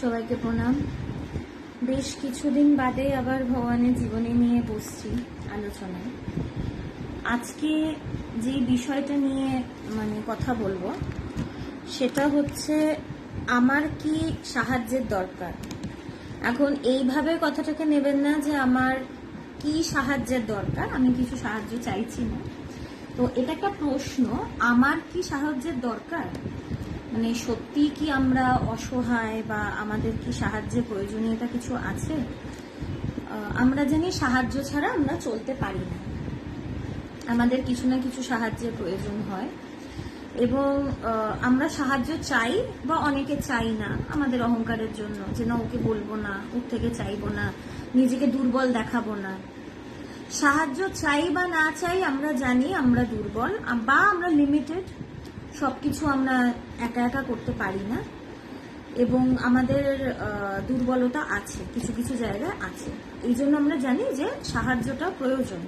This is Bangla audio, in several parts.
সবাইকে প্রণাম। বেশ কিছুদিন বাদে আবার ভগবানের জীবনী নিয়ে বসছি আলোচনায়। আজকে যে বিষয়টা নিয়ে মানে কথা বলব, সেটা হচ্ছে আমার কি সাহায্যের দরকার? এখন এইভাবে কথাটাকে নেবেন না যে আমার কি সাহায্যের দরকার, আমি কিছু সাহায্য চাইছি না। তো এটা একটা প্রশ্ন, আমার কি সাহায্যের দরকার? মানে সত্যি কি আমরা অসহায় বা আমাদের কি সাহায্যের প্রয়োজনীয়তা কিছু আছে? আমরা জানি সাহায্য ছাড়া আমরা চলতে পারি না। আমাদের কিছু না কিছু সাহায্যের প্রয়োজন হয়। এবং আমরা সাহায্য চাই বা অনেকে চাই না আমাদের অহংকারের জন্য, যে না, ওকে বলব না, ওর থেকে চাইব না, নিজেকে দুর্বল দেখাবো না। সাহায্য চাই বা না চাই আমরা জানি আমরা দুর্বল, বা আমরা লিমিটেড সবকিছু আমরা একা একা করতে পারি না। এবং আমাদের দুর্বলতা আছে, কিছু কিছু জায়গায় আছে। এই জন্য আমরা জানি যে সাহায্যটা প্রয়োজন।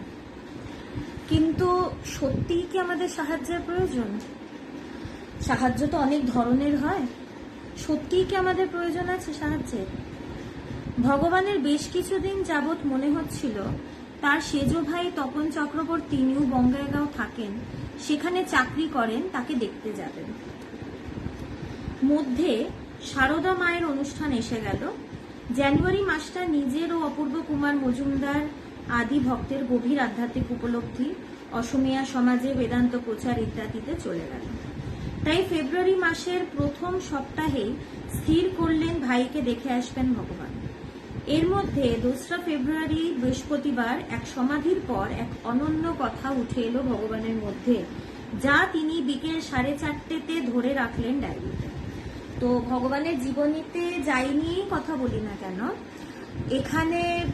কিন্তু সত্যিই কি আমাদের সাহায্যের প্রয়োজন? সাহায্য তো অনেক ধরনের হয়। সত্যিই কি আমাদের প্রয়োজন আছে সাহায্যের? ভগবানের বেশ কিছুদিন যাবৎ মনে হচ্ছিল, তার সেজ ভাই তপন চক্রবর্তী নিউ বঙ্গাইগাঁও থাকেন। সেখানে চাকরি করেন, তাকে দেখতে যাবেন। মধ্যে সারদা মায়ের অনুষ্ঠান এসে গেল। জানুয়ারি মাসটা নিজের ও অপূর্ব কুমার মজুমদার আদি ভক্তের গভীর আধ্যাত্মিক উপলব্ধি, অসমিয়া সমাজে বেদান্ত প্রচার ইত্যাদিতে চলে গেল। তাই ফেব্রুয়ারি মাসের প্রথম সপ্তাহেই স্থির করলেন ভাইকে দেখে আসবেন ভগবান। এর মধ্যে দোসরা ফেব্রুয়ারি, বৃহস্পতিবার এক সমাধির পর এক অনন্য কথা উঠে এলো ভগবানের মধ্যে, যা তিনি বিকেল সাড়ে চারটেতে ধরে রাখলেন ডায়েরিতে। তো ভগবানের জীবনীতে যাই নিয়েই কথা বলি না কেন, এখানে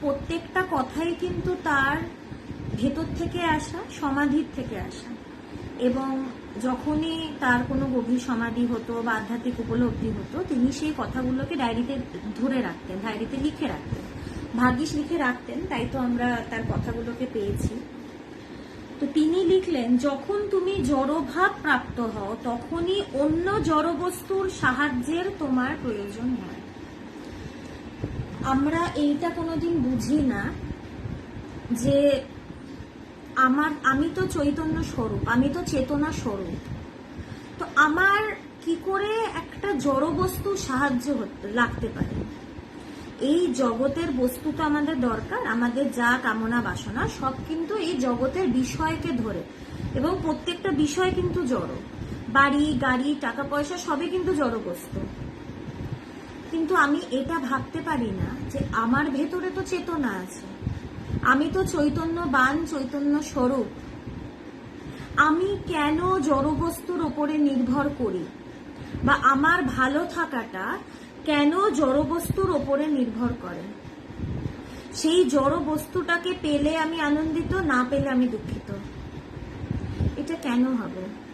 প্রত্যেকটা কথাই কিন্তু তার ভেতর থেকে আসা, সমাধির থেকে আসা। এবং যখনই তার কোনো গভীর সমাধি হতো বা আধ্যাত্মিক উপলব্ধি হতো, তিনি সেই কথাগুলোকে ডায়েরিতে ধরে রাখতেন, ডায়েরিতে লিখে রাখতেন। ভাগ্যিস লিখে রাখতেন, তাই তো আমরা তার কথাগুলোকে পেয়েছি। তো তিনি লিখলেন, যখন তুমি জড়ভাব প্রাপ্ত হও, তখনই অন্য জড়বস্তুর সাহায্যের তোমার প্রয়োজন হয়। আমরা এইটা কোনোদিন বুঝি না যে আমার, আমি তো চৈতন্য স্বরূপ, আমি তো চেতনা স্বরূপ। তো আমার কি করে একটা জড়বস্তু সাহায্য হতে, লাগতে পারে? এই জগতের বস্তু তো আমাদের দরকার, আমাদের যা কামনা বাসনা, সব কিন্তু এই জগতের বিষয়কে ধরে। এবং প্রত্যেকটা বিষয় কিন্তু জড়। বাড়ি, গাড়ি, টাকা পয়সা, সবই কিন্তু জড় বস্তু। কিন্তু আমি এটা ভাবতে পারি না যে আমার ভেতরে তো চেতনা আছে। আমি তো চৈতন্য বান, চৈতন্য স্বরূপ। আমি কেন জড়বস্তুর ওপরে নির্ভর করি? বা আমার ভালো থাকাটা কেন জড়বস্তুর ওপরে নির্ভর করে? সেই জড় বস্তুটাকে পেলে আমি আনন্দিত, না পেলে আমি দুঃখিত। এটা কেন হবে?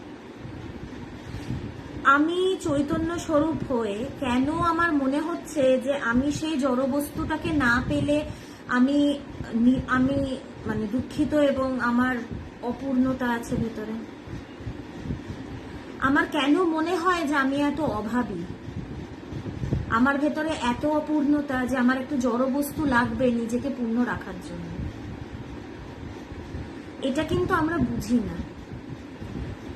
আমি চৈতন্য স্বরূপ হয়ে কেন আমার মনে হচ্ছে যে আমি সেই জড় বস্তুটাকে না পেলে আমি আমি মানে দুঃখিত এবং আমার অপূর্ণতা আছে ভিতরে। আমার কেন মনে হয় যে আমি এত অভাবী? আমার ভেতরে এত অপূর্ণতা যে আমার একটু জড় বস্তু লাগবে নিজেকে পূর্ণ রাখার জন্য। এটা কিন্তু আমরা বুঝি না।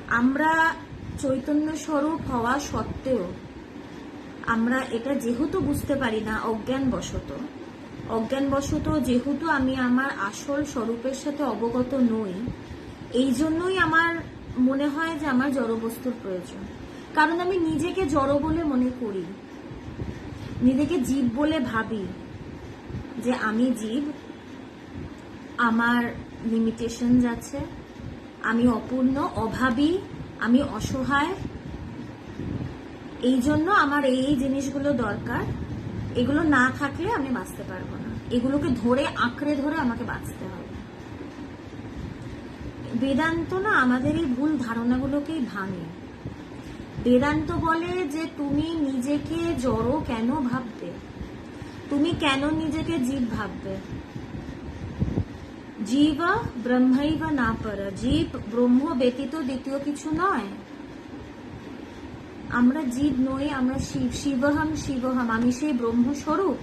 আমরা চৈতন্য স্বরূপ হওয়া সত্ত্বেও আমরা এটা যেহেতু বুঝতে পারি না, অজ্ঞানবশত অজ্ঞানবশত যেহেতু আমি আমার আসল স্বরূপের সাথে অবগত নই, এই জন্যই আমার মনে হয় যে আমার জড়বস্তুর প্রয়োজন। কারণ আমি নিজেকে জড় বলে মনে করি। নিজেকে জীব বলে ভাবি যে আমি জীব, আমার লিমিটেশনস আছে আমি অপূর্ণ, অভাবী, আমি অসহায়। এই জন্য আমার এই জিনিসগুলো দরকার। এগুলো না থাকলে আমি বাঁচতে পারব না। এগুলোকে ধরে, আঁকড়ে ধরে আমাকে বাঁচতে হবে। বেদান্ত না আমাদের এই ভুল ধারণাগুলোকেই ভাঙে। বেদান্ত বলে যে তুমি নিজেকে জড়ো কেন ভাববে? তুমি কেন নিজেকে জীব ভাববে? জীব ব্রহ্মই বা না পর, জীব ব্রহ্ম ব্যতীত দ্বিতীয় কিছু নয়। আমরা জীব নই, আমরা শিব। শিবহাম শিবহাম, আমি সেই ব্রহ্মস্বরূপ।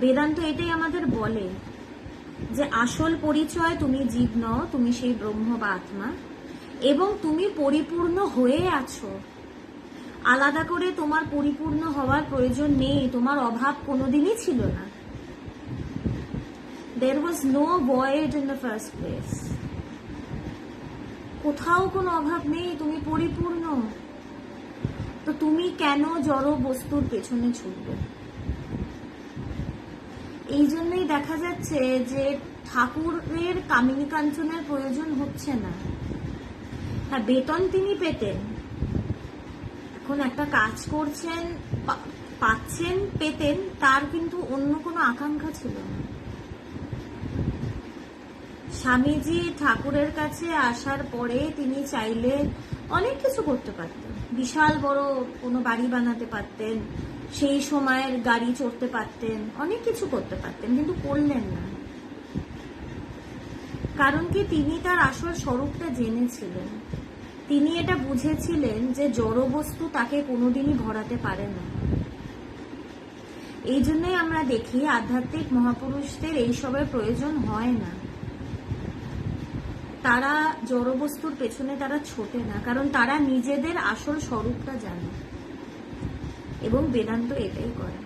বেদান্ত এটাই আমাদের বলে যে আসল পরিচয় তুমি জীব নও, তুমি সেই ব্রহ্ম বা আত্মা এবং তুমি পরিপূর্ণ হয়ে আছো। আলাদা করে তোমার পরিপূর্ণ হওয়ার প্রয়োজন নেই, তোমার অভাব কোনোদিনই ছিল না। There was no void in the first place কোথাও কোনো অভাব নেই, তুমি পরিপূর্ণ। তো তুমি কেন জড় বস্তুর পেছনে ছুটবে? এই জন্যই দেখা যাচ্ছে যে ঠাকুরের কামিনী কাঞ্চনের প্রয়োজন হচ্ছে না। হ্যাঁ বেতন তিনি পেতেন। এখন একটা কাজ করছেন পাচ্ছেন, পেতেন, তার কিন্তু অন্য কোনো আকাঙ্ক্ষা ছিল না। স্বামীজি ঠাকুরের কাছে আসার পরে তিনি চাইলে অনেক কিছু করতে পারতেন। বিশাল বড় কোনো বাড়ি বানাতে পারতেন, সেই সময়ের গাড়ি চড়তে পারতেন, অনেক কিছু করতে পারতেন, কিন্তু করলেন না। কারণ কি, তিনি তার আসল স্বরূপটা জেনেছিলেন। তিনি এটা বুঝেছিলেন যে জড় বস্তু তাকে কোনোদিনই ভরাতে পারে না। এই জন্যই আমরা দেখি আধ্যাত্মিক মহাপুরুষদের এইসবের প্রয়োজন হয় না। তারা জড়বস্তুর পেছনে তারা ছোটে না, কারণ তারা নিজেদের আসল স্বরূপটা জানে। এবং বেদান্ত এটাই করে।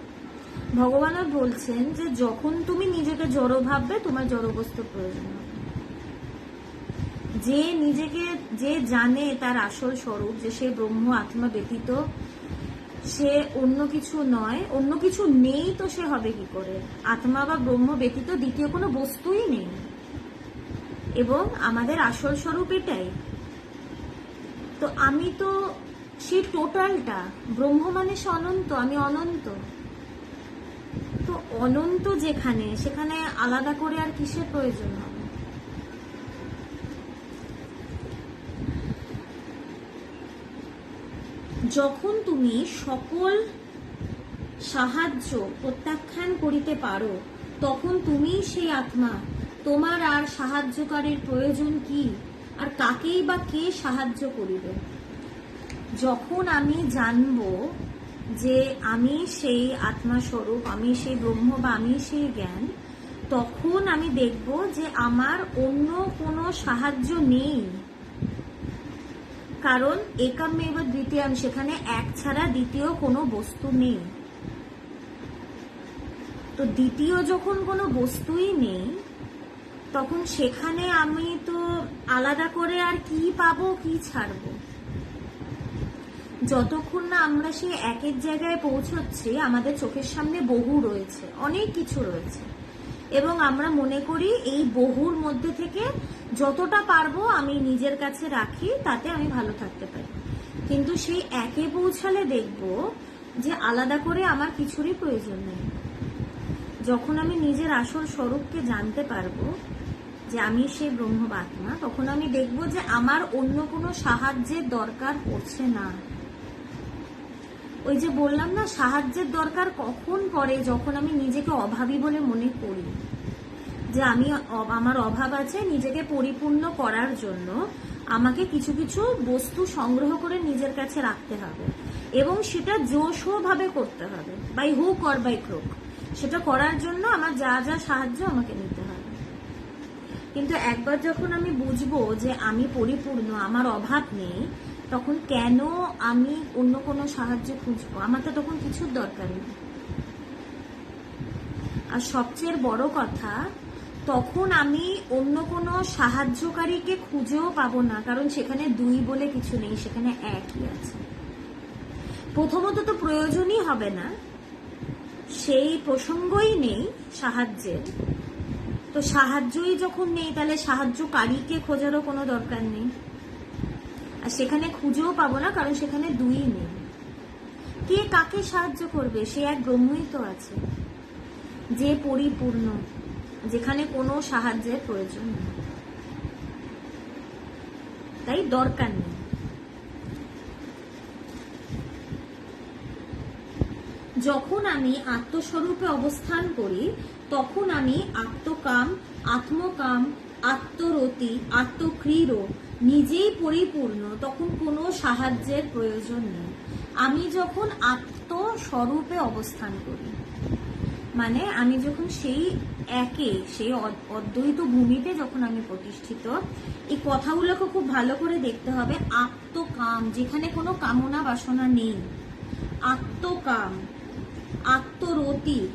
ভগবানও বলছেন যে, যখন তুমি নিজেকে জড় ভাববে, তোমার জড়বস্তুর প্রয়োজন হবে যে নিজেকে, যে জানে তার আসল স্বরূপ, যে সে ব্রহ্ম, আত্মা ব্যতীত সে অন্য কিছু নয়, অন্য কিছু নেই, তো সে হবে কি করে? আত্মা বা ব্রহ্ম ব্যতীত দ্বিতীয় কোনো বস্তুই নেই। এবং আমাদের আসল স্বরূপ এটাই। তো আমি তো সেই টোটালটা ব্রহ্ম মানে অনন্ত, আমি অনন্ত। তো অনন্ত যেখানে, সেখানে আলাদা করে আর কিসের প্রয়োজন হবে? যখন তুমি সকল সাহায্য প্রত্যাখ্যান করিতে পারো, তখন তুমি সেই আত্মা তোমার আর সাহায্যকারীর প্রয়োজন কি? আর কাকেই বা কে সাহায্য করিবে? যখন আমি জানব যে আমি সেই আত্মাস্বরূপ, আমি সেই ব্রহ্ম বা আমি সেই জ্ঞান, তখন আমি দেখব যে আমার অন্য কোনো সাহায্য নেই। কারণ একামেব দ্বিতীয়াম সেখানে এক ছাড়া দ্বিতীয় কোনো বস্তু নেই। তো দ্বিতীয় যখন কোনো বস্তুই নেই তখন সেখানে আমি তো আলাদা করে আর কি পাবো, কি ছাড়বো? যতক্ষণ না আমরা সেই একের জায়গায় পৌঁছচ্ছি, আমাদের চোখের সামনে বহু রয়েছে, অনেক কিছু রয়েছে। এবং আমরা মনে করি এই বহুর মধ্যে থেকে যতটা পারব আমি নিজের কাছে রাখি, তাতে আমি ভালো থাকতে পারি। কিন্তু সেই একে পৌঁছালে দেখব যে আলাদা করে আমার কিছুরই প্রয়োজন নেই। যখন আমি নিজের আসল স্বরূপকে জানতে পারব যে আমি সেই ব্রহ্ম তখন আমি দেখব যে আমার অন্য কোনো সাহায্যের দরকার পড়ছে না। ওই যে বললাম না, সাহায্যের দরকার কখন পড়ে? যখন আমি নিজেকে অভাবী বলে মনে করি। যে আমি আমার অভাব আছে নিজেকে পরিপূর্ণ করার জন্য আমাকে কিছু কিছু বস্তু সংগ্রহ করে নিজের কাছে রাখতে হবে। এবং সেটা জোশভাবে করতে হবে। By hook or by crook. সেটা করার জন্য আমার যা যা সাহায্য আমাকে নিতে কিন্তু একবার যখন আমি বুঝব যে আমি পরিপূর্ণ, আমার অভাব নেই, তখন কেন আমি অন্য কোনো সাহায্য খুঁজবো? আমার তো তখন কিছুর দরকার নেই। আর সবচেয়ে বড় কথা, তখন আমি অন্য কোনো সাহায্যকারীকে খুঁজেও পাবো না, কারণ সেখানে দুই বলে কিছু নেই, সেখানে একই আছে। প্রথমত তো প্রয়োজনই হবে না, সেই প্রসঙ্গই নেই সাহায্যের। তো সাহায্যই যখন নেই, তাহলে সাহায্যকারীকে খোঁজারও কোনো দরকার নেই। আর সেখানে খুঁজেও পাবো না, কারণ সেখানে দুই নেই। কে কাকে সাহায্য করবে, সে এক ব্রহ্মই তো আছে। যে পরিপূর্ণ, যেখানে কোনো সাহায্যের প্রয়োজন নেই। তাই দরকার নেই। যখন আমি আত্মস্বরূপে অবস্থান করি, তখন আমি আত্মকাম আত্মকাম, আত্মরতি আত্মক্রীড় নিজেই পরিপূর্ণ, তখন কোনো সাহায্যের প্রয়োজন নেই। আমি যখন আত্মস্বরূপে অবস্থান করি মানে আমি যখন সেই একে, সেই অদ- অদ্বৈত ভূমিতে যখন আমি প্রতিষ্ঠিত, এই কথাগুলোকে খুব ভালো করে দেখতে হবে। আত্মকাম, যেখানে কোনো কামনা বাসনা নেই। আত্মকাম আত্মরতি,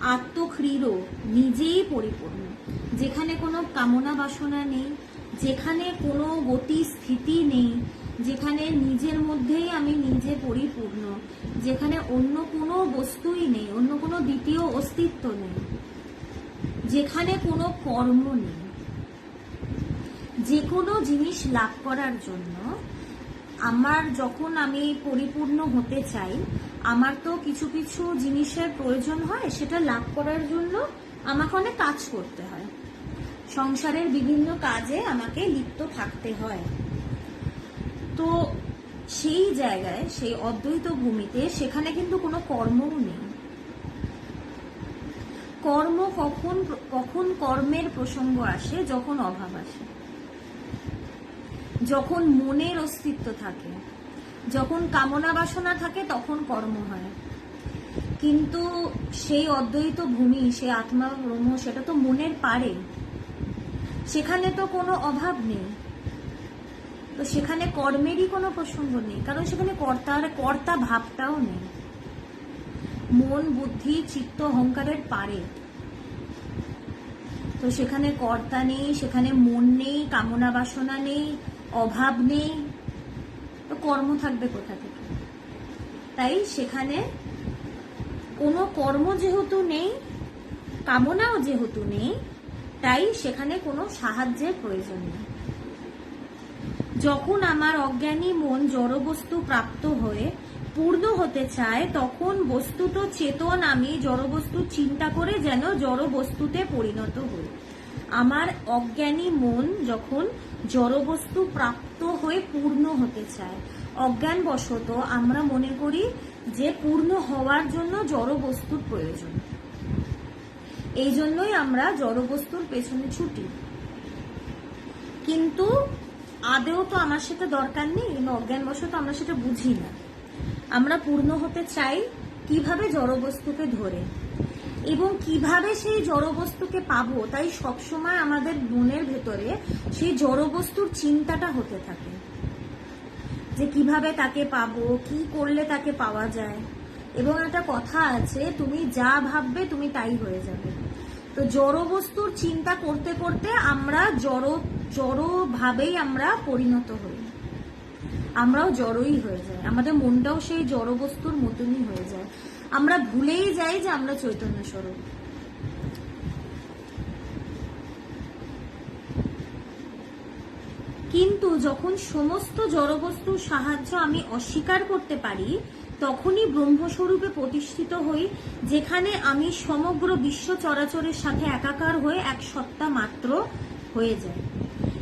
আত্মক্রীড় নিজেই পরিপূর্ণ। যেখানে কোনো কামনা বাসনা নেই, যেখানে কোনো গতি স্থিতি নেই, যেখানে নিজের মধ্যেই আমি নিজে পরিপূর্ণ, যেখানে অন্য কোনো বস্তুই নেই, অন্য কোনো দ্বিতীয় অস্তিত্ব নেই, যেখানে কোনো কর্ম নেই। যে কোনো জিনিস লাভ করার জন্য আমার যখন আমি পরিপূর্ণ হতে চাই, আমার তো কিছু কিছু জিনিসের প্রয়োজন হয়, সেটা লাভ করার জন্য আমাকে অনেক কাজ করতে হয়। সংসারের বিভিন্ন কাজে আমাকে লিপ্ত থাকতে হয়। তো সেই জায়গায়, সেই অদ্বৈত ভূমিতে সেখানে কিন্তু কোনো কর্মও নেই। কর্ম কখন কখন কর্মের প্রসঙ্গ আসে, যখন অভাব আসে। যখন মনের অস্তিত্ব থাকে, যখন কামনা বাসনা থাকে, তখন কর্ম হয়। কিন্তু সেই অদ্বৈত ভূমি, সেই আত্মা ব্রহ্ম, সেটা তো মনের পারে সেখানে তো কোনো অভাব নেই। তো সেখানে কর্মেরই কোনো প্রসঙ্গ নেই। কারণ সেখানে কর্তার, কর্তা ভাবটাও নেই। মন, বুদ্ধি, চিত্ত, অহংকারের পারে তো সেখানে কর্তা নেই, সেখানে মন নেই, কামনা বাসনা নেই অভাব নেই, তো কর্ম থাকবে কোথা থেকে? তাই সেখানে কোনো কর্ম যেহেতু নেই, কামনাও যেহেতু নেই, তাই সেখানে কোনো সাহায্যের প্রয়োজন নেই। যখন আমার অজ্ঞানী মন জড়বস্তু প্রাপ্ত হয়ে পূর্ণ হতে চায়, তখন বস্তুত চেতন আমি জড়বস্তু চিন্তা করে যেন জড়বস্তুতে পরিণত হই। আমার অজ্ঞানী মন যখন জড়বস্তু প্রাপ্ত হয়ে পূর্ণ হতে চায়। অজ্ঞানবশত আমরা মনে করি যে পূর্ণ হওয়ার জন্য জড়বস্তুর প্রয়োজন। এই জন্যই আমরা জড়বস্তুর পেছনে ছুটি। কিন্তু আদেও তো আমার সেটা দরকার নেই অজ্ঞানবশত আমরা সেটা বুঝি না। আমরা পূর্ণ হতে চাই কীভাবে জড়বস্তুকে ধরে? এবং কীভাবে সেই জড়বস্তুকে পাবো, তাই সবসময় আমাদের মনের ভেতরে সেই জড়বস্তুর চিন্তাটা হতে থাকে। যে কীভাবে তাকে পাবো, কি করলে তাকে পাওয়া যায়। এবং একটা কথা আছে, তুমি যা ভাববে তুমি তাই হয়ে যাবে। তো জড় বস্তুর চিন্তা করতে করতে আমরা জড় জড় ভাবেই আমরা পরিণত হই। আমরাও জড়ই হয়ে যাই। আমাদের মনটাও সেই জড় বস্তুর মতনই হয়ে যায়। আমরা ভুলেই যাই যে আমরা চৈতন্য স্বরূপ। কিন্তু যখন সমস্ত জড়বস্তুর সাহায্য আমি অস্বীকার করতে পারি, তখনই ব্রহ্মস্বরূপে প্রতিষ্ঠিত হই, যেখানে আমি সমগ্র বিশ্ব চরাচরের সাথে একাকার হয়ে এক সত্তা মাত্র হয়ে যাই।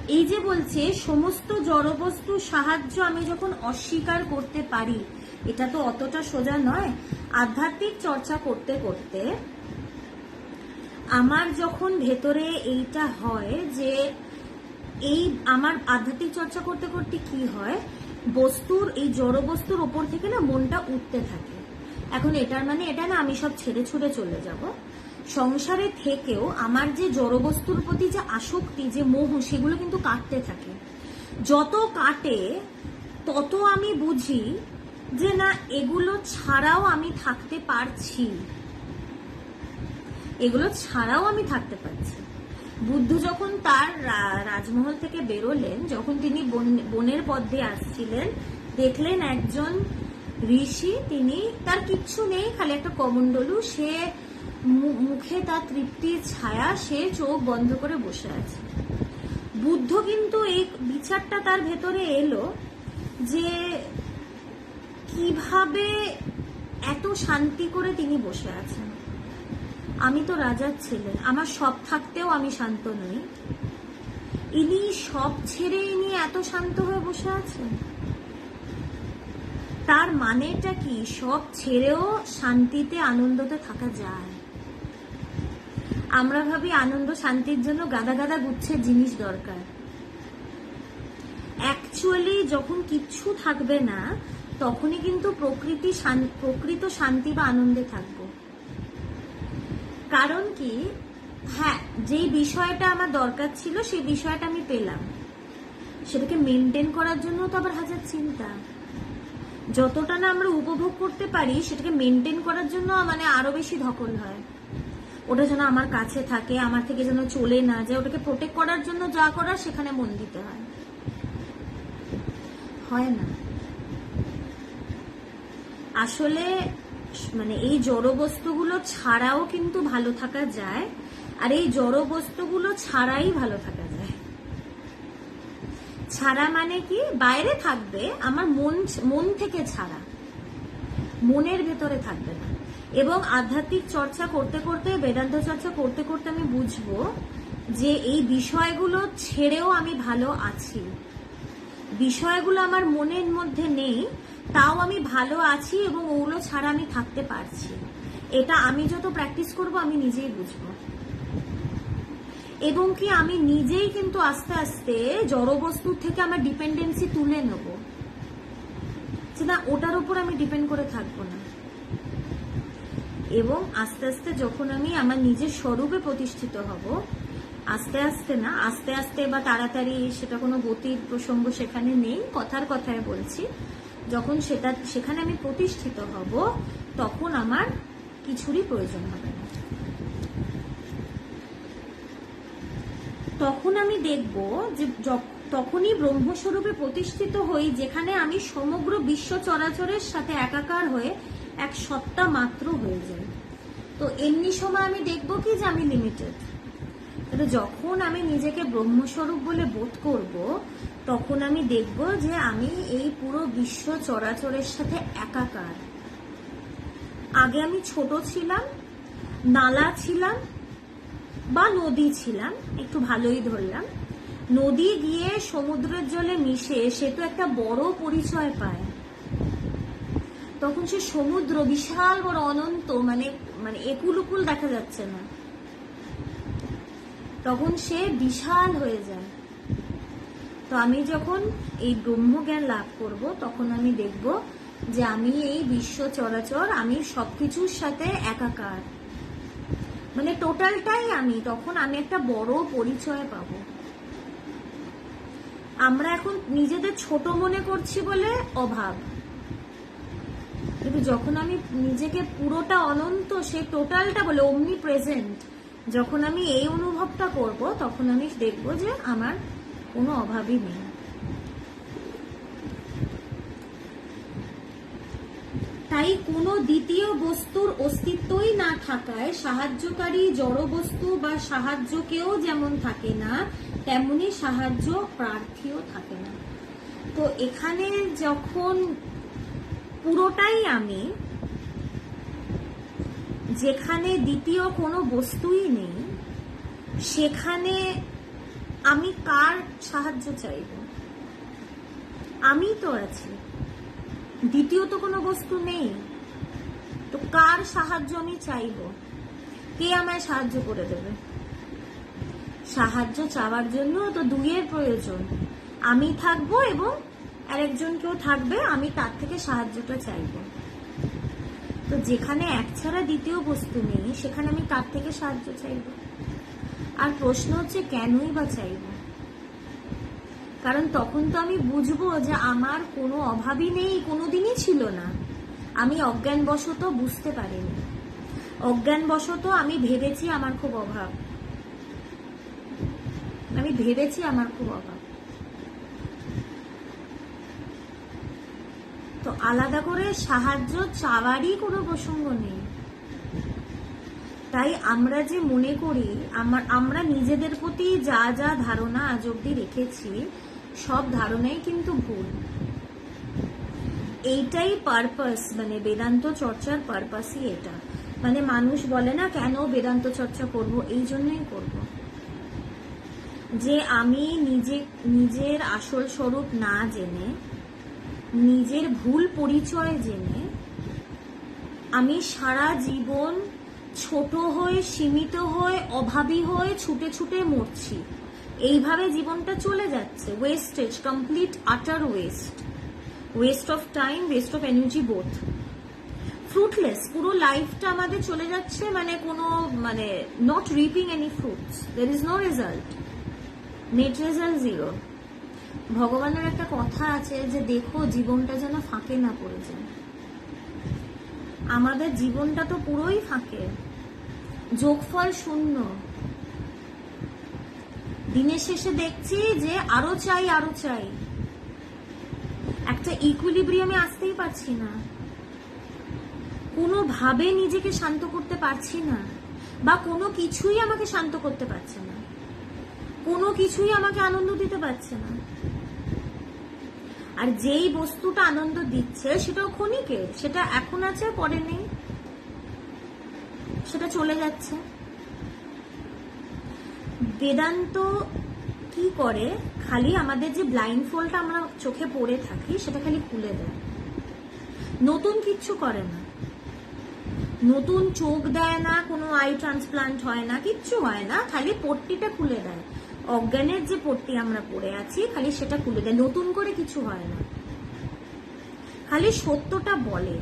এই যে বলছে, সমস্ত জড়বস্তুর সাহায্য আমি যখন অস্বীকার করতে পারি এটা তো অতটা সোজা নয়। আধ্যাত্মিক চর্চা করতে করতে আমার যখন ভেতরে এইটা হয় যে এই আমার আধ্যাত্মিক চর্চা করতে করতে কি হয়? বস্তুর, এই জড় বস্তুর ওপর থেকে না মনটা উঠতে থাকে। এখন এটার মানে এটা না আমি সব ছেড়ে ছুড়ে চলে যাব। সংসারে থেকেও আমার যে জড় বস্তুর প্রতি যে আসক্তি, যে মোহ, সেগুলো কিন্তু কাটতে থাকে। যত কাটে, তত আমি বুঝি যে না, এগুলো ছাড়াও আমি থাকতে পারছি। এগুলো ছাড়াও আমি থাকতে পারছি। বুদ্ধ যখন তার রাজমহল থেকে বেরোলেন, যখন তিনি বন- বনের পথে আসছিলেন, দেখলেন একজন ঋষি, তিনি তার কিচ্ছু নেই, খালি একটা কমণ্ডলু। সে মুখে তার তৃপ্তির ছায়া, সে চোখ বন্ধ করে বসে আছে। বুদ্ধ কিন্তু এই বিচারটা তার ভেতরে এলো যে কীভাবে এত শান্তি করে তিনি বসে আছেন? আমি তো রাজার ছেলে, আমার সব থাকতেও আমি শান্ত নই। ইনি সব ছেড়ে ইনি এত শান্ত হয়ে বসে আছেন? তার মানেটা কি? সব ছেড়েও শান্তিতে, আনন্দতে থাকা যায়। আমরা ভাবি আনন্দ শান্তির জন্য গাদা গাদা গুচ্ছের জিনিস দরকার। অ্যাকচুয়ালি যখন কিচ্ছু থাকবে না তখনই কিন্তু প্রকৃতি প্রকৃত শান্তি বা আনন্দে থাকব। কারণ কি? হ্যাঁ যেই বিষয়টা আমার দরকার ছিল, সেই বিষয়টা আমি পেলাম। সেটাকে মেনটেন করার জন্য তো আবার হাজার চিন্তা। যতটা না আমরা উপভোগ করতে পারি, সেটাকে মেনটেন করার জন্য মানে আরও বেশি ধকল হয়। ওটা যেন আমার কাছে থাকে, আমার থেকে যেন চলে না যায়, ওটাকে প্রোটেক্ট করার জন্য যা করার সেখানে মন দিতে হয়। হয় না। আসলে মানে এই জড় বস্তুগুলো ছাড়াও কিন্তু ভালো থাকা যায়, আর এই জড় বস্তুগুলো ছাড়াই ভালো থাকা যায়। ছাড়া মানে কি? বাইরে থাকবে, আমার মন মন থেকে ছাড়া। মনের ভেতরে থাকবে না। এবং আধ্যাত্মিক চর্চা করতে করতে, বেদান্ত চর্চা করতে করতে আমি বুঝব যে এই বিষয়গুলো ছেড়েও আমি ভালো আছি। বিষয়গুলো আমার মনের মধ্যে নেই তাও আমি ভালো আছি এবং ওগুলো ছাড়া আমি থাকতে পারছি। এটা আমি যত প্র্যাকটিস করব, আমি নিজেই বুঝব। এবং কি আমি নিজেই কিন্তু আস্তে আস্তে জড়বস্তুর থেকে আমার ডিপেন্ডেন্সি তুলে নেব। না, ওটার উপর আমি ডিপেন্ড করে থাকব না। এবং আস্তে আস্তে যখন আমি আমার নিজের স্বরূপে প্রতিষ্ঠিত হব, আস্তে আস্তে না, আস্তে আস্তে বা তাড়াতাড়ি সেটা কোনো গতির প্রসঙ্গ সেখানে নেই, কথার কথায় বলছি। যখন সেটা, সেখানে আমি প্রতিষ্ঠিত হব, তখন আমার কিছুরই প্রয়োজন হবে না। তখন আমি দেখব যে তখনই ব্রহ্মস্বরূপে প্রতিষ্ঠিত হই, যেখানে আমি সমগ্র বিশ্ব চরাচরের সাথে একাকার হয়ে এক সত্তা মাত্র হয়ে যাই। তো এমনি সময় আমি দেখব কি যে আমি লিমিটেড কিন্তু যখন আমি নিজেকে ব্রহ্মস্বরূপ বলে বোধ করব, তখন আমি দেখব যে আমি এই পুরো বিশ্ব চরাচরের সাথে একাকার। আগে আমি ছোট ছিলাম, নালা ছিলাম বা নদী ছিলাম, একটু ভালোই ধরলাম। নদী গিয়ে সমুদ্রের জলে মিশে সে তো একটা বড় পরিচয় পায়। তখন সে সমুদ্র বিশাল বড় অনন্ত মানে মানে একুল উকুল দেখা যাচ্ছে না। তখন সে বিশাল হয়ে যায়। তো আমি যখন এই ব্রহ্মজ্ঞান লাভ করব, তখন আমি দেখব যে আমি এই বিশ্ব চরাচর, আমি সবকিছুর সাথে একাকার। মানে টোটালটাই আমি, তখন আমি একটা বড় পরিচয় পাব। আমরা এখন নিজেদের ছোট মনে করছি বলে অভাব। কিন্তু যখন আমি নিজেকে পুরোটা অনন্ত, সে টোটালটা বলে অমনি প্রেজেন্ট যখন আমি এই অনুভবটা করব, তখন আমি দেখব যে আমার কোনো অভাবই নেই। তাই কোনো দ্বিতীয় বস্তুর অস্তিত্বই না থাকায় সাহায্যকারী জড়বস্তু বা সাহায্য কেউ যেমন থাকে না, তেমনি সাহায্য প্রার্থীও থাকে না। তো এখানে যখন পুরোটাই আমি যেখানে দ্বিতীয় কোনো বস্তুই নেই, সেখানে আমি কার সাহায্য চাইব? আমি তো আছি। দ্বিতীয় তো কোনো বস্তু নেই। তো কার সাহায্য আমি চাইব? কে আমায় সাহায্য করে দেবে? সাহায্য চাওয়ার জন্য তো দুইয়ের প্রয়োজন। আমি থাকব এবং আরেকজন কেউ থাকবে, আমি তার থেকে সাহায্যটা চাইব। তো যেখানে এক ছাড়া দ্বিতীয় বস্তু নেই, সেখানে আমি কার থেকে সাহায্য চাইব। আর প্রশ্ন হচ্ছে, কেনই বা চাইব? কারণ তখন তো আমি বুঝব যে আমার কোনো অভাবই নেই, কোনোদিনই ছিল না। আমি অজ্ঞানবশত বুঝতে পারিনি। অজ্ঞানবশত আমি ভেবেছি আমার খুব অভাব। আমি ভেবেছি আমার খুব অভাব তো আলাদা করে সাহায্য চাওয়ারই কোনো প্রসঙ্গ নেই। তাই আমরা যে মনে করি, আমার, আমরা নিজেদের প্রতি যা যা ধারণা আজ অব্দি রেখেছি, সব ধারণাই কিন্তু ভুল। এইটাই পারপাস মানে বেদান্ত চর্চার পারপাসই এটা। মানে মানুষ বলে না, কেন বেদান্ত চর্চা করব? এই জন্যই করব। যে আমি নিজে, নিজের আসল স্বরূপ না জেনে নিজের ভুল পরিচয় জেনে আমি সারা জীবন ছোট হয়ে, সীমিত হয়ে, অভাবী হয়ে ছুটে ছুটে মরছি। এইভাবে জীবনটা চলে যাচ্ছে। Wastage complete utter waste waste of time waste of energy both fruitless পুরো লাইফটা আমাদের চলে যাচ্ছে মানে কোনো মানে not reaping any fruits there is no result net result zero ভগবানের একটা কথা আছে যে দেখো জীবনটা যেন ফাঁকে না পড়ে যায়। আমাদের জীবনটা তো পুরোই ফাঁকে। যোগফল শূন্য। দিনের শেষে দেখছি যে আরও চাই আরও চাই। একটা ইকুইলিব্রিয়ামে আসতেই পারছি না। কোনোভাবে নিজেকে শান্ত করতে পারছি না বা কোনো কিছুই আমাকে শান্ত করতে পারছে না। কোনো কিছুই আমাকে আনন্দ দিতে পারছে না। আর যেই বস্তুটা আনন্দ দিচ্ছে, সেটাও ক্ষণিকের সেটা এখন আছে, পরে নেই। সেটা চলে যাচ্ছে। বেদান্ত কি করে? খালি আমাদের যে ব্লাইন্ড ফোল্ডটা আমরা চোখে পড়ে থাকি, সেটা খালি খুলে দেয়। নতুন কিচ্ছু করে না। নতুন চোখ দেয় না, কোনো আই ট্রান্সপ্লান্ট হয় না, কিচ্ছু হয় না, খালি পট্টিটা খুলে দেয়। অজ্ঞানের যে পট্টি আমরা পড়ে আছি, খালি সেটা খুলে দেয়। নতুন করে কিছু হয় না। খালি সত্যটা বলে।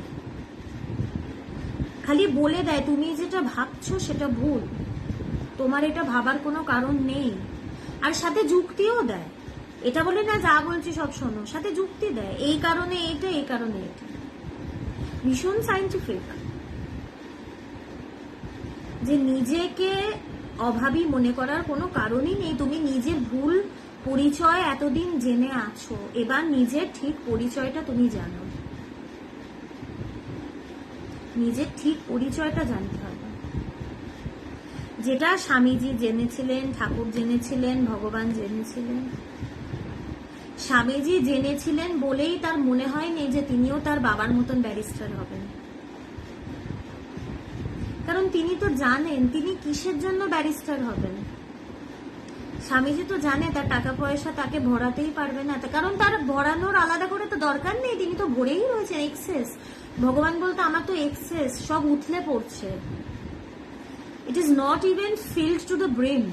খালি বলে দেয়, তুমি যেটা ভাবছ সেটা ভুল। তোমার এটা ভাবার কোনো কারণ নেই। আর সাথে যুক্তিও দেয়। এটা বলে, না, যা বলছি সব শোনো। সাথে যুক্তি দেয়, এই কারণে এটা, এই কারণে এটা। ভীষণ সাইন্টিফিক যে নিজেকে অভাবী মনে করার কোনো কারণই নেই। তুমি নিজের ভুল পরিচয় এতদিন জেনে আছো। এবার নিজের ঠিক পরিচয়টা তুমি জানো। নিজের ঠিক পরিচয়টা জানতে হবে। যেটা স্বামীজি জেনেছিলেন, ঠাকুর জেনেছিলেন, ভগবান জেনেছিলেন। স্বামীজি জেনেছিলেন বলেই তার মনে হয়নি যে তিনিও তার বাবার মতন ব্যারিস্টার হবেন। কারণ তিনি তো জানেন, তিনি কিসের জন্য ব্যারিস্টার হবেন? স্বামীজি তো জানে, তার টাকা পয়সা তাকে ভরাতেই পারবে না। কারণ তার ভরানোর আলাদা করে তো দরকার নেই, তিনি তো ভরেই রয়েছেন এক্সেস ভগবান বলতে আমার তো এক্সেস সব উথলে পড়ছে। It is not even filled to the brain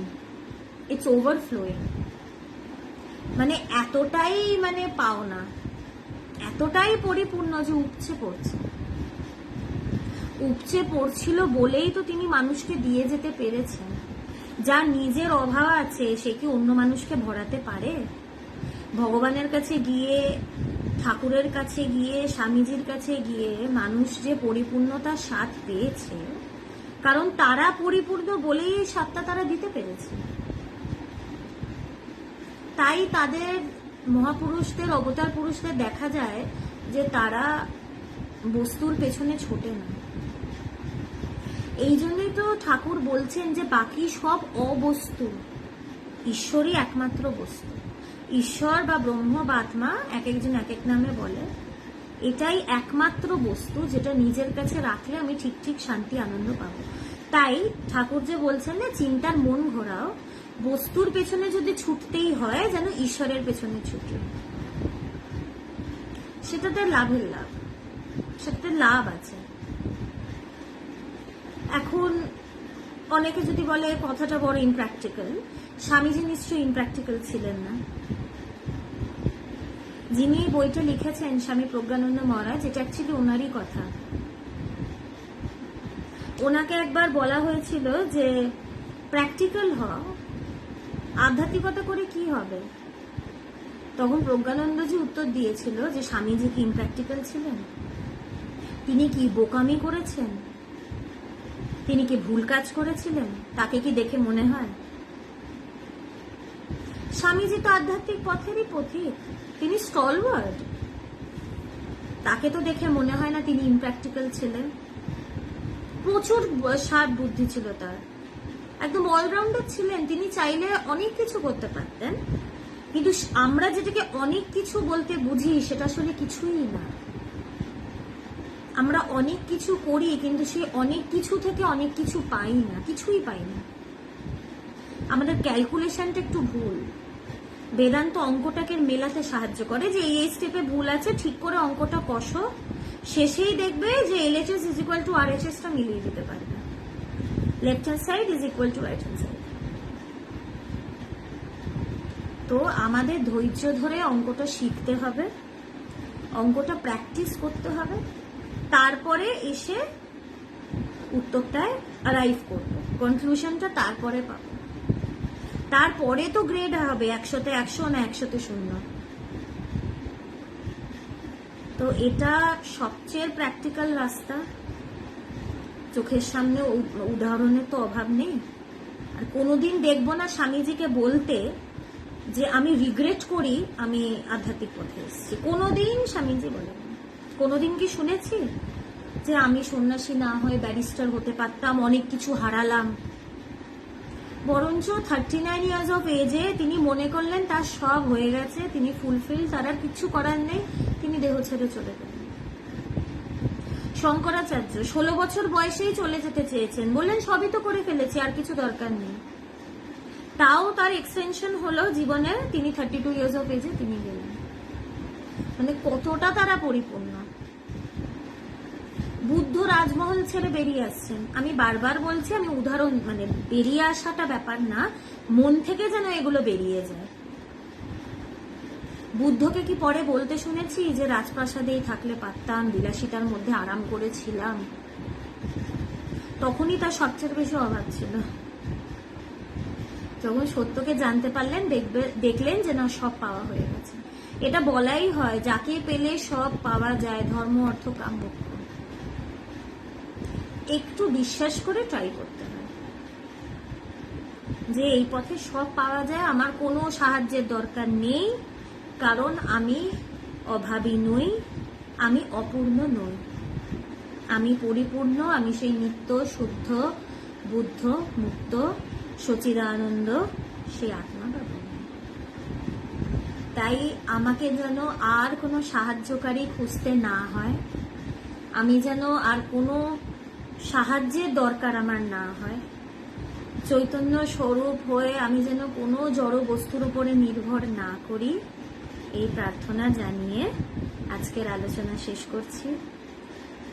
it's overflowing মানে এতটাই মানে পাওনা, এতটাই পরিপূর্ণ যে উপচে পড়ছে। উপচে পড়ছিল বলেই তো তিনি মানুষকে দিয়ে যেতে পেরেছেন। যার নিজের অভাব আছে, সে কি অন্য মানুষকে ভরাতে পারে? ভগবানের কাছে গিয়ে, ঠাকুরের কাছে গিয়ে, স্বামীজির কাছে গিয়ে মানুষ যে পরিপূর্ণতার স্বাদ পেয়েছে, কারণ তারা পরিপূর্ণ বলেই এই স্বাদটা তারা দিতে পেরেছে। তাই তাদের মহাপুরুষদের অবতার পুরুষদের দেখা যায় যে তারা বস্তুর পেছনে ছোটে না। এই জন্যই তো ঠাকুর বলছেন যে বাকি সব অবস্তু। ঈশ্বরই একমাত্র বস্তু। ঈশ্বর বা ব্রহ্ম বা আত্মা এক একজন এক এক নামে বলে। এটাই একমাত্র বস্তু যেটা নিজের কাছে রাখলে আমি ঠিক ঠিক শান্তি, আনন্দ পাবো। তাই ঠাকুর যে বলছেন না চিন্তার মন ঘোরাও। বস্তুর পেছনে যদি ছুটতেই হয়, যেন ঈশ্বরের পেছনে ছুটি। সেটাতে লাভের লাভ। সেটাতে লাভ আছে। এখন অনেকে যদি বলে কথাটা বড় ইমপ্র্যাকটিক্যাল স্বামীজি নিশ্চয়ই ইমপ্র্যাকটিক্যাল ছিলেন না। যিনি বইটা লিখেছেন, স্বামী প্রজ্ঞানন্দ মহারাজ, এটা অ্যাকচুয়ালি ওনারই কথা। ওনাকে একবার বলা হয়েছিল যে প্র্যাকটিক্যাল হ, আধ্যাত্মিকতা করে কি হবে? তখন প্রজ্ঞানন্দজি উত্তর দিয়েছিল যে, স্বামীজি কি ইমপ্র্যাকটিক্যাল ছিলেন? তিনি কি বোকামি করেছেন? তিনি কি ভুল কাজ করেছিলেন? তাকে কি দেখে মনে হয়? স্বামীজি তো আধ্যাত্মিক পথেরই পথিক। তিনি স্টলওয়ার্ড তাকে তো দেখে মনে হয় না তিনি ইমপ্র্যাকটিক্যাল ছিলেন। প্রচুর সার বুদ্ধি ছিল তার। একদম অলরাউন্ডার ছিলেন। তিনি চাইলে অনেক কিছু করতে পারতেন। কিন্তু আমরা যেটাকে অনেক কিছু বলতে বুঝি, সেটা আসলে কিছুই না। আমরা অনেক কিছু করি, কিন্তু সেই অনেক কিছু থেকে অনেক কিছু পাই না, কিছুই পাই না। আমাদের ক্যালকুলেশনটা একটু ভুল। বেদান্ত অঙ্কটাকে মেলাতে সাহায্য করে যে এই স্টেপে ভুল আছে, ঠিক করে অঙ্কটা কষো, শেষেই দেখবে যে LHS is equal to R H টা মিলিয়ে দিতে পারবে। Left hand side is equal to right hand side তো আমাদের ধৈর্য ধরে অঙ্কটা শিখতে হবে, অঙ্কটা প্র্যাকটিস করতে হবে। তারপরে এসে উত্তরটায় অ্যারাইভ করব। কনক্লুশনটা তারপরে পাব। তারপরে তো গ্রেড হবে, একশোতে একশো না একশোতে শূন্য। তো এটা সবচেয়ে প্র্যাকটিক্যাল রাস্তা। চোখের সামনে উদাহরণের তো অভাব নেই। আর কোনোদিন দেখব না স্বামীজিকে বলতে যে, আমি রিগ্রেট করি, আমি আধ্যাত্মিক পথে এসেছি। কোনোদিন স্বামীজি বলেন কোনোদিন কি শুনেছি? যে আমি সন্ন্যাসী না হয়ে ব্যারিস্টার হতে পারতাম, অনেক কিছু হারালাম। বরঞ্চ থার্টি নাইন ইয়ার্স অফ এজে তিনি মনে করলেন তার সব হয়ে গেছে, তিনি ফুলফিল তার আর কিছু করার নেই, তিনি দেহ ছেড়ে চলে গেলেন। শঙ্করাচার্য ষোলো বছর বয়সেই চলে যেতে চেয়েছেন, বললেন, সবই তো করে ফেলেছি, আর কিছু দরকার নেই। তাও তার এক্সটেনশন হলো জীবনে, তিনি থার্টি টু ইয়ার্স অফ এজে তিনি গেলেন। মানে কতটা তারা পরিপূর্ণ? বুদ্ধ রাজমহল ছেড়ে বেরিয়ে আসছেন। আমি বারবার বলছি, আমি উদাহরণ মানে বেরিয়ে আসাটা ব্যাপার না, মন থেকে যেন এগুলো বেরিয়ে যায়। বুদ্ধকে কি পরে বলতে শুনেছি যে রাজপ্রাসাদেই থাকলে পারতাম, বিলাসিতার মধ্যে আরাম করেছিলাম? তখনই তার সবচেয়ে বেশি অভাব ছিল। যখন সত্যকে জানতে পারলেন, দেখবে, দেখলেন যে না, সব পাওয়া হয়ে গেছে। এটা বলাই হয়, যাকে পেলে সব পাওয়া যায়, ধর্ম, অর্থ কাম একটু বিশ্বাস করে ট্রাই করতে হয়। যে এই পথে সব পাওয়া যায়, আমার কোনো সাহায্যের দরকার নেই, কারণ আমি অভাবী নই, আমি অপূর্ণ নই। আমি পরিপূর্ণ, আমি সেই নিত্য, শুদ্ধ, বুদ্ধ, মুক্ত, সচিদানন্দ, সেই আত্মা। তাই আমাকে যেন আর কোনো সাহায্যকারী খুঁজতে না হয়। আমি যেন আর কোনো সাহায্যের দরকার আমার না হয়। চৈতন্য স্বরূপ হয়ে আমি যেন কোনো জড় বস্তুর উপরে নির্ভর না করি, এই প্রার্থনা জানিয়ে আজকের আলোচনা শেষ করছি।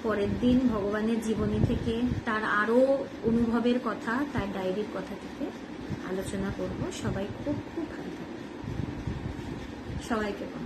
পরের দিন ভগবানের জীবনী থেকে তার আরও অনুভবের কথা, তার ডায়েরির কথা থেকে আলোচনা করব। সবাই খুব খুব সবাইকে বলো